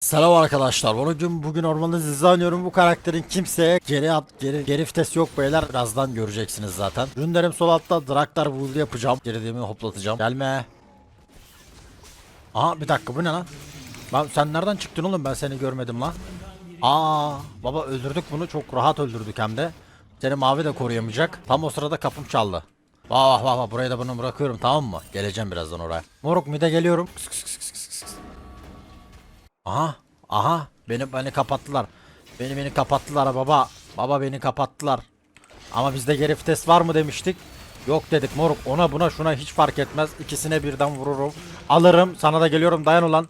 Selam arkadaşlar. Bugün bugün ormanda sizi. Bu karakterin kimseye geri at geri geri vites yok beyler. Birazdan göreceksiniz zaten. Ürünlerim sol altta Draktar build yapacağım. Geride hoplatacağım. Gelme. Aha bir dakika bu ne lan? Lan sen nereden çıktın oğlum? Ben seni görmedim lan. Aa baba öldürdük bunu. Çok rahat öldürdük hem de. Seni mavi de koruyamayacak. Tam o sırada kapım çaldı. Vah vah vah buraya da bunu bırakıyorum tamam mı? Geleceğim birazdan oraya. Moruk mide geliyorum. Kıs kıs kıs. Aha. Aha. Beni beni kapattılar. Beni beni kapattılar baba. Baba beni kapattılar. Ama bizde geri vites var mı demiştik. Yok dedik moruk ona buna şuna hiç fark etmez. İkisine birden vururum. Alırım. Sana da geliyorum dayan ulan.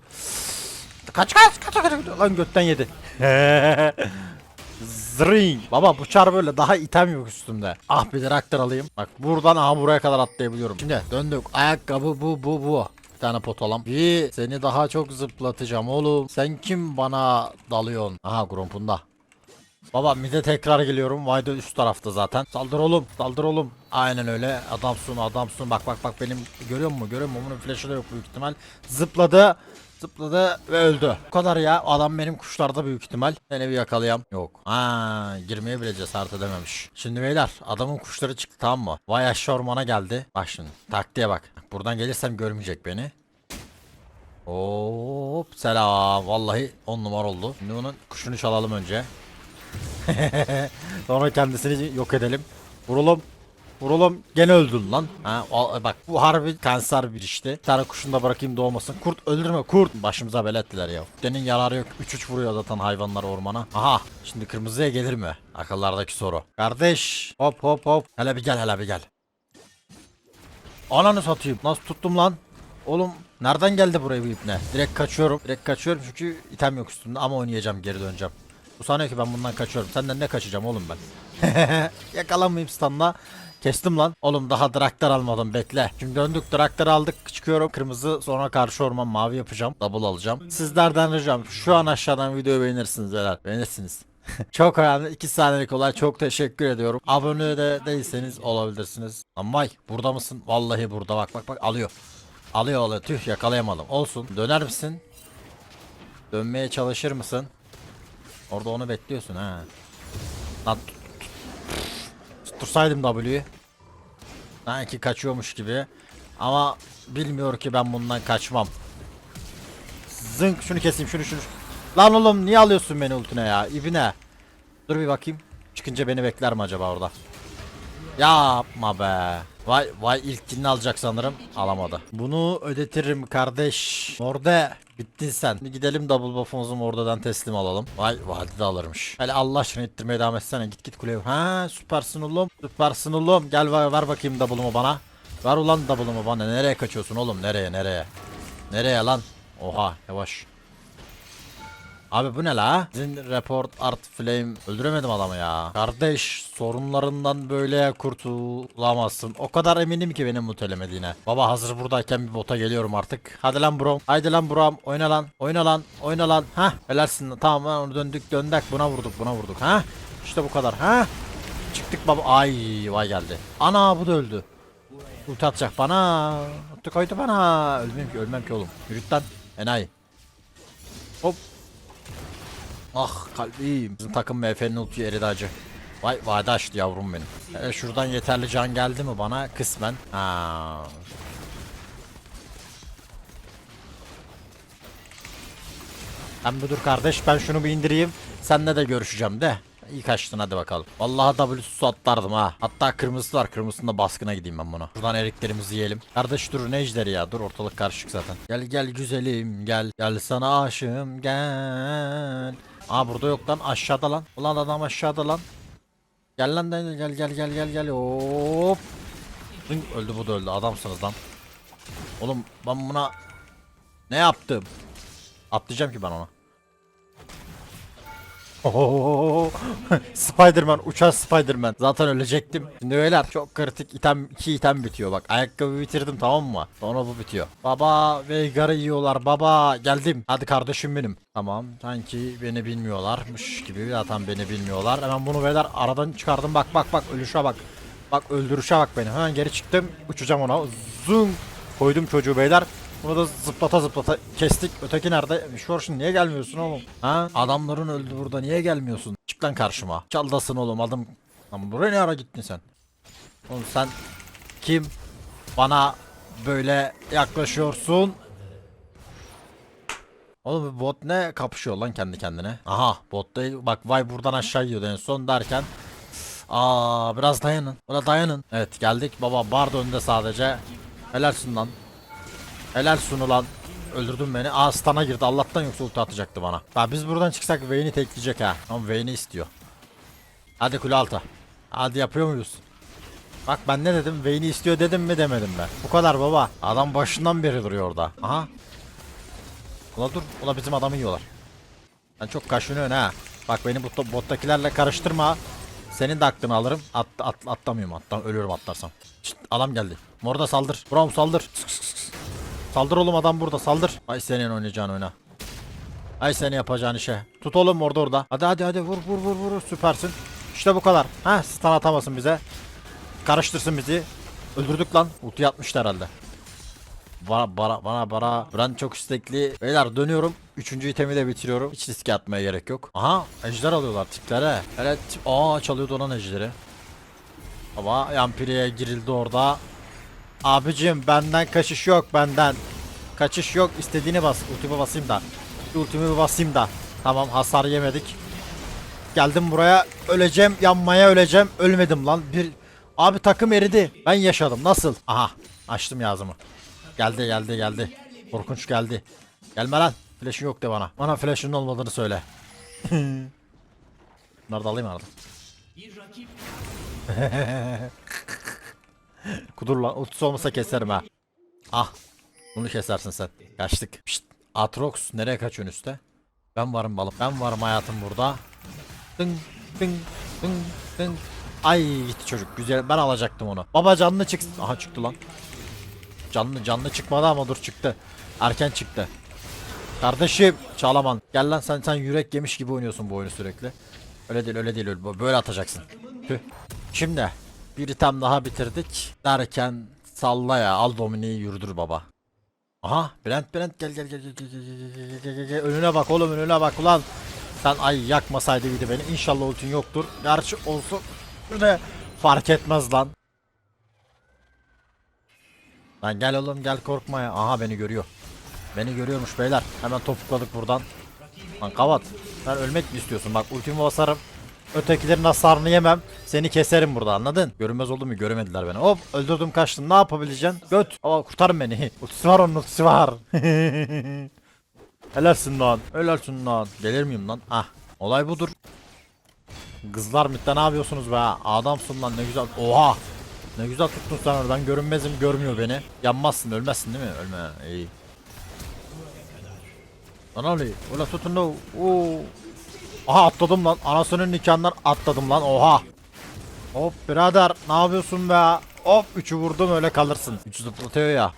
Kaç kaç kaç kaç. Lan götten yedi. Zring. Baba bu çar böyle daha item yok üstümde. Ah bir traktör alayım. Bak buradan aha buraya kadar atlayabiliyorum. Şimdi döndük. Ayakkabı bu bu bu. Bir tane pot alam. Bir seni daha çok zıplatacağım oğlum. Sen kim bana dalıyorsun? Aha grumpunda. Baba mide tekrar geliyorum. Vayda üst tarafta zaten. Saldır oğlum. Saldır oğlum. Aynen öyle. Adamsın adamsın. Bak bak bak benim görüyor musun? Görüyor musun? Bunun flash'ı da yok büyük ihtimal. Zıpladı. Zıpladı ve öldü. Bu kadar ya. Adam benim kuşlarda büyük ihtimal. Seni bir yakalayam. Yok. Ha, girmeye bile cesaret edememiş. Şimdi beyler adamın kuşları çıktı tamam mı? Vay aşağı ormana geldi. Bak şimdi. Taktiğe bak. Buradan gelirsem görmeyecek beni. Hop selam. Vallahi on numara oldu. Şimdi onun kuşunu çalalım önce. Sonra kendisini yok edelim. Vuralım. Vuralım. Gene öldün lan. Ha, bak bu harbi kanser bir işte. Bir tane kuşunu da bırakayım doğmasın. Kurt öldürme kurt. Başımıza bela ettiler ya. Denin yararı yok. 3-3 vuruyor zaten hayvanlar ormana. Aha. Şimdi kırmızıya gelir mi? Akıllardaki soru. Kardeş. Hop hop hop. Hele bir gel hele bir gel. Ananı satayım. Nasıl tuttum lan? Oğlum nereden geldi buraya bu ipne? Direkt kaçıyorum. Direkt kaçıyorum çünkü item yok üstümde ama oynayacağım geri döneceğim. Bu sanıyor ki ben bundan kaçıyorum. Senden ne kaçacağım oğlum ben? Yakalanmayayım standla. Kestim lan. Oğlum daha traktör almadım bekle. Şimdi döndük traktör aldık çıkıyorum. Kırmızı sonra karşı orman mavi yapacağım. Double alacağım. Sizlerden ricam şu an aşağıdan videoyu beğenirsiniz beyler. Beğenirsiniz. çok önemli. 2 saniyelik olay. Çok teşekkür ediyorum. Abone de değilseniz olabilirsiniz. Amay burada mısın? Vallahi burada bak bak bak alıyor. Alıyor alıyor. Tüh yakalayamadım. Olsun. Döner misin? Dönmeye çalışır mısın? Orada onu bekliyorsun ha. Lan tut- tut- tuttursaydım W'yu. Sanki kaçıyormuş gibi. Ama bilmiyor ki ben bundan kaçmam. Zınk şunu keseyim şunu şunu. Lan oğlum niye alıyorsun beni ultine ya? İbine. Dur bir bakayım. Çıkınca beni bekler mi acaba orada? Yapma be. Vay vay ilkini alacak sanırım. Alamadı. Bunu ödetirim kardeş. Morde bittin sen. Şimdi gidelim double buff'umuzu Morde'den teslim alalım. Vay vadi de alırmış. Hele Allah aşkına ittirmeye devam etsene. Git git kuleye. Ha süpersin oğlum. Süpersin oğlum. Gel ver, ver bakayım double'ımı bana. Ver ulan double'ımı bana. Nereye kaçıyorsun oğlum? Nereye nereye? Nereye lan? Oha yavaş. Abi bu ne la? Sizin report art flame öldüremedim adamı ya. Kardeş sorunlarından böyle kurtulamazsın. O kadar eminim ki benim mutelemediğine. Baba hazır buradayken bir bota geliyorum artık. Hadi lan brom. Haydi lan brom. Oyna lan. Oyna lan. Oyna lan. Hah. Helalsin. Tamam lan onu döndük döndük. Buna vurduk buna vurduk. Ha? İşte bu kadar. Ha? Çıktık baba. Ay vay geldi. Ana bu da öldü. Ulti atacak bana. Ulti koydu bana. Ölmem ki ölmem ki oğlum. Yürüt lan. Enayi. Hop. Ah kalbim. Bizim takım MF'nin ultiyi eridi acı. Vay vade açtı yavrum benim. E, şuradan yeterli can geldi mi bana? Kısmen. Ha. Sen dur kardeş ben şunu bir indireyim. Seninle de görüşeceğim de. İyi kaçtın hadi bakalım. Vallahi W'su atlardım ha. Hatta kırmızısı var. Kırmızısında baskına gideyim ben buna. Buradan eriklerimizi yiyelim. Kardeş dur ne ejderi ya. Dur ortalık karışık zaten. Gel gel güzelim gel. Gel sana aşığım gel. Aa burada yok lan aşağıda lan. Ulan adam aşağıda lan. Gel lan Daniel gel gel gel gel gel. Hop. Öldü bu da öldü. Adamsınız lan. Oğlum ben buna ne yaptım? Atlayacağım ki ben ona. Spiderman uçan Spiderman zaten ölecektim. Şimdi beyler çok kritik item iki item bitiyor bak ayakkabı bitirdim tamam mı? Sonra bu bitiyor. Baba Veigar'ı yiyorlar baba geldim. Hadi kardeşim benim. Tamam sanki beni bilmiyorlarmış gibi zaten beni bilmiyorlar. Hemen bunu beyler aradan çıkardım bak bak bak ölüşe bak. Bak öldürüşe bak beni. Hemen geri çıktım uçacağım ona. Zoom koydum çocuğu beyler. Bunu da zıplata zıplata kestik. Öteki nerede? Şorşun niye gelmiyorsun oğlum? Ha? Adamların öldü burada niye gelmiyorsun? Çık lan karşıma. Çaldasın oğlum adım. Lan buraya ne ara gittin sen? Oğlum sen kim? Bana böyle yaklaşıyorsun. Oğlum bot ne kapışıyor lan kendi kendine? Aha bot da bak vay buradan aşağı yiyordu en son derken. Aa biraz dayanın. Buna dayanın. Evet geldik baba bar önde sadece. Helalsin lan. Helal sunu lan. Öldürdün beni. Aa stana girdi. Allah'tan yoksa ulti atacaktı bana. Ya biz buradan çıksak Vayne'i tekleyecek ha. Ama Vayne'i istiyor. Hadi kule alta. Hadi yapıyor muyuz? Bak ben ne dedim? Vayne'i istiyor dedim mi demedim ben. Bu kadar baba. Adam başından beri duruyor orada. Aha. Ula dur. Ula bizim adamı yiyorlar. Ben çok kaşınıyorsun ha. Bak beni bu bottakilerle karıştırma. Senin de aklını alırım. At, at, atlamıyorum atlam ölüyorum atlarsam. Şşt, adam geldi. Morda saldır. Brom saldır. Sık, sık, sık. Saldır oğlum adam burada saldır. Ay senin oynayacağın oyna. Ay seni yapacağın işe. Tut oğlum orada orada. Hadi hadi hadi vur vur vur vur süpersin. İşte bu kadar. Ha stun atamasın bize. Karıştırsın bizi. Öldürdük lan. Ulti yatmıştı herhalde. Bana bana bana bana. Ben çok istekli. Beyler dönüyorum. Üçüncü itemi de bitiriyorum. Hiç riske atmaya gerek yok. Aha ejder alıyorlar tiplere. Evet. Aa çalıyordu olan ejderi. Ama Yampiri'ye girildi orada. Abicim benden kaçış yok benden. Kaçış yok. İstediğini bas. Ultimi basayım da. Ultimi basayım da. Tamam hasar yemedik. Geldim buraya. Öleceğim. Yanmaya öleceğim. Ölmedim lan. Bir Abi takım eridi. Ben yaşadım. Nasıl? Aha. Açtım yazımı. Geldi geldi geldi. Korkunç geldi. Gelme lan. Flash'ın yok de bana. Bana flash'ın olmadığını söyle. Bunları da alayım arada. Kudur lan. Ultisi olmasa keserim ha. Ah. Bunu kesersin sen. Kaçtık. Şşt. Atrox nereye kaçıyorsun üste? Ben varım balım. Ben varım hayatım burada. Dın dın dın dın. Ay gitti çocuk. Güzel. Ben alacaktım onu. Baba canlı çıksın. Aha çıktı lan. Canlı canlı çıkmadı ama dur çıktı. Erken çıktı. Kardeşim Çağlaman gel lan sen sen yürek yemiş gibi oynuyorsun bu oyunu sürekli. Öyle değil öyle değil öyle. böyle atacaksın. Tüh. Şimdi bir item daha bitirdik derken salla ya al Dominik'i yürüdür baba. Aha Brent Brent gel gel gel gel gel gel gel gel gel gel önüne bak oğlum önüne bak ulan. Sen ay yakmasaydı bir beni inşallah ultin yoktur. Gerçi olsun. Ne fark etmez lan. Lan gel oğlum gel korkma ya. Aha beni görüyor. Beni görüyormuş beyler. Hemen topukladık buradan. Lan kavat. Sen ölmek mi istiyorsun? Bak ultimi basarım. Ötekilerin hasarını yemem. Seni keserim burada anladın? Görünmez oldu mu? Göremediler beni. Hop öldürdüm kaçtım. Ne yapabileceksin? Göt. Aa kurtarın beni. Ultisi var onun ultisi var. Helalsin lan. Helalsin lan. Gelir miyim lan? Ah. Olay budur. Kızlar mitte ne yapıyorsunuz be? Adamsın lan ne güzel. Oha. Ne güzel tuttun sen. Ben görünmezim görmüyor beni. Yanmazsın ölmezsin değil mi? Ölme. İyi. Lan Ali. Öyle tutun da. Oo. Aha atladım lan. Anasının nikahından atladım lan. Oha. Hop birader ne yapıyorsun be? Hop 3'ü vurdum öyle kalırsın. 3 zıplatıyor ya.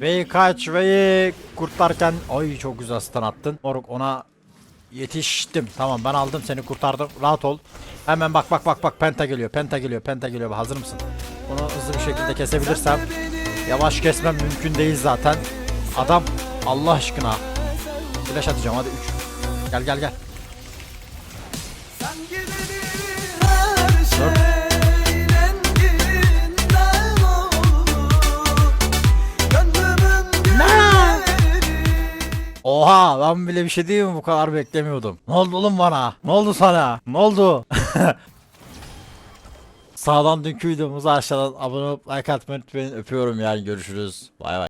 Ve kaç ve kurtarken ay çok güzel stun attın. Moruk ona yetiştim. Tamam ben aldım seni kurtardım. Rahat ol. Hemen bak bak bak bak penta geliyor. Penta geliyor. Penta geliyor. Hazır mısın? Onu hızlı bir şekilde kesebilirsem yavaş kesmem mümkün değil zaten. Adam Allah aşkına. Flash atacağım hadi 3. Gel gel gel. Oha ben bile bir şey değil mi bu kadar beklemiyordum. Ne oldu oğlum bana? Ne oldu sana? Ne oldu? Sağdan dünkü videomuzu aşağıdan abone olup like atmayı unutmayın. Öpüyorum yani görüşürüz. Bay bay.